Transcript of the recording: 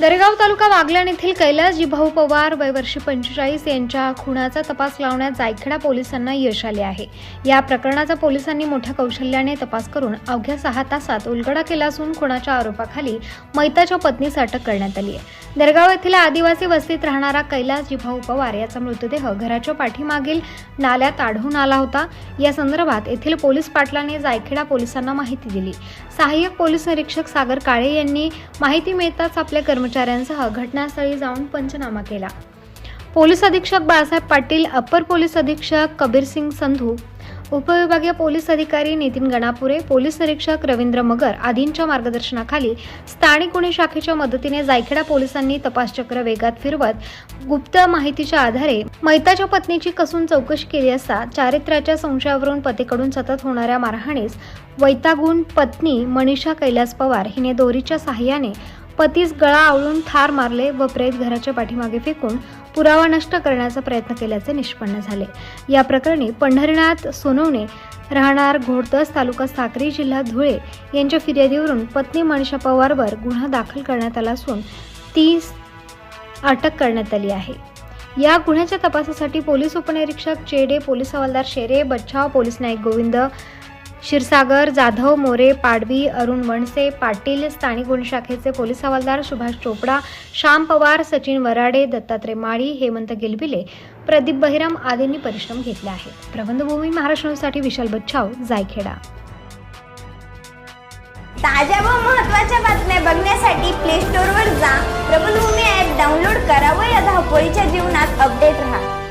दरेगाव तालुका वागल्याण येथील कैलासजी जिभाऊ पवार वयवर्षी पंचेचाळीस यांच्या खुनाचा तपास लावण्यात जायखेडा पोलिसांना यश आले आहे. या प्रकरणाचा पोलिसांनी मोठ्या कौशल्याने तपास करून अवघ्या सहा तासात उलगडा केला असून खुनाच्या आरोपाखाली मैताच्या पत्नीस अटक करण्यात आली आहे. दरगाव येथील आदिवासी वस्तीत राहणारा कैलास जिभाऊ पवार याचा मृतदेह घराच्या पाठीमागील नाल्यात आढळून आला होता. या संदर्भात येथील पोलीस पाटलाने जायखेडा पोलिसांना माहिती दिली. सहाय्यक पोलीस निरीक्षक सागर काळे यांनी माहिती मिळताच आपल्या कर्मचाऱ्यांसह घटनास्थळी जाऊन पंचनामा केला. पोलीस अधीक्षक बाळासाहेब पाटील अप्पर पोलीस अधीक्षक कबीरसिंग संधू उपविभागीय पोलीस अधिकारी नितीन गणापुरे पोलीस निरीक्षक रवींद्र मगर आदींच्या मार्गदर्शनाखाली स्थानिक गुन्हे शाखेच्या मदतीने जायखेडा पोलिसांनी तपासचक्र वेगात फिरवत गुप्त माहितीच्या आधारे मैताच्या पत्नीची कसून चौकशी केली असता चारित्र्याच्या संशयावरून पतीकडून सतत होणाऱ्या मारहाणीस वैतागून पत्नी मनीषा कैलास पवार हिने दोरीच्या सहाय्याने पतीस गळा आवळून ठार मारले व प्रेत घराच्या पाठीमागे फेकून पुरावा नष्ट करण्याचा प्रयत्न केल्याचे निष्पन्न झाले. या प्रकरणी पंढरीनाथ सोनवणे राहणार घोडतस तालुका साक्री जिल्हा धुळे यांच्या फिर्यादीवरून पत्नी मनीषा पवारवर गुन्हा दाखल करण्यात आला असून तीस अटक करण्यात आली आहे. या गुन्ह्याच्या तपासासाठी पोलीस उपनिरीक्षक चेडे पोलीस हवालदार शेरे बच्छाव पोलीस नाईक गोविंद क्षीरसागर जाधव मोरे पाडवी अरुण वणसे पाटील स्थानिक गुन्हे शाखेचे पोलीस हवालदार सुभाष चोपडा श्याम पवार सचिन वराडे दत्तात्रय माळी हेमंत गिलबिले प्रदीप बहिरम आदींनी परिश्रम घेतले आहेत. प्रबंधभूमी महाराष्ट्रासाठी विशाल बच्छाव जायखेडा. ताज्या व महत्त्वाच्या बातम्या बघण्यासाठी प्ले स्टोअरवर जा. प्रबंधभूमी ॲप डाउनलोड करा व या धावपळीच्या जीवनात अपडेट राहा.